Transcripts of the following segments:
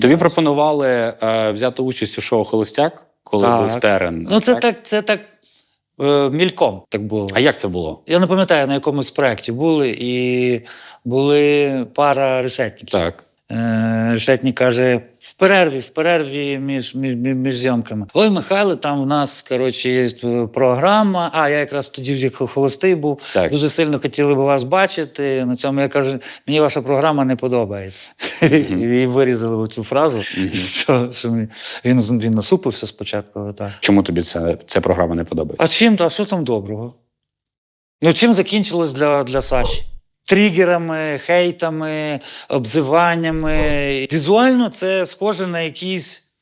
Тобі пропонували е, взяти участь у шоу Холостяк, коли Так. був терен. Ну, це так, це так е, мільком так було. А як це було? Я не пам'ятаю, на якомусь проєкті були, і були пара решетників. Так. Решетник каже: в перерві, в перерві між, між, між, між зйомками. Ой, Михайло, там в нас коротше, є е, програма. А, я якраз тоді вже холостий був. Так. Дуже сильно хотіли би вас бачити. На цьому я кажу, мені ваша програма не подобається. І вирізали цю фразу, що, що він, він, він насупився спочатку. Отак. Чому тобі ця, ця програма не подобається? А чим, а що там доброго? Ну, чим закінчилось для, для Саші? Тригерами, хейтами, обзиваннями. Візуально це схоже на якийсь,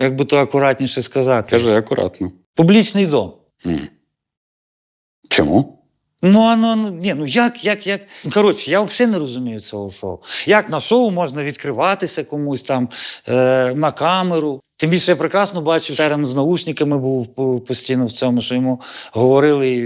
як би то акуратніше сказати, Кажи акуратно. публічний дом. М. Чому? Ну, а ну, ну, ні, ну як, як, як. Коротше, я взагалі не розумію цього шоу. Як на шоу можна відкриватися комусь там е, на камеру. Тим більше я прекрасно бачив, Терен з наушниками був постійно в цьому, що йому говорили.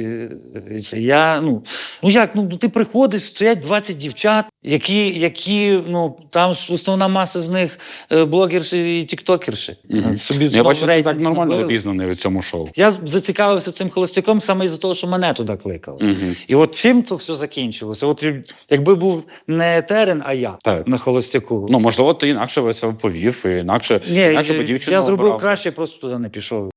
е, це. Я, ну, ну як, ну ти приходиш, стоять 20 дівчат, які, які ну там основна маса з них е, блогерші і тіктокерші. Мгм. Собі Я бачу, ти так нормально обізнаний у цьому шоу. Я зацікавився цим холостяком саме із-за того, що мене туди кликали. Угу. І от чим це все закінчилося? От якби був не Терен, а я Так. на холостяку. Ну, можливо, ти інакше це повів, інакше, Ні, інакше би дівчину я зробив обрав. краще, просто туди не пішов.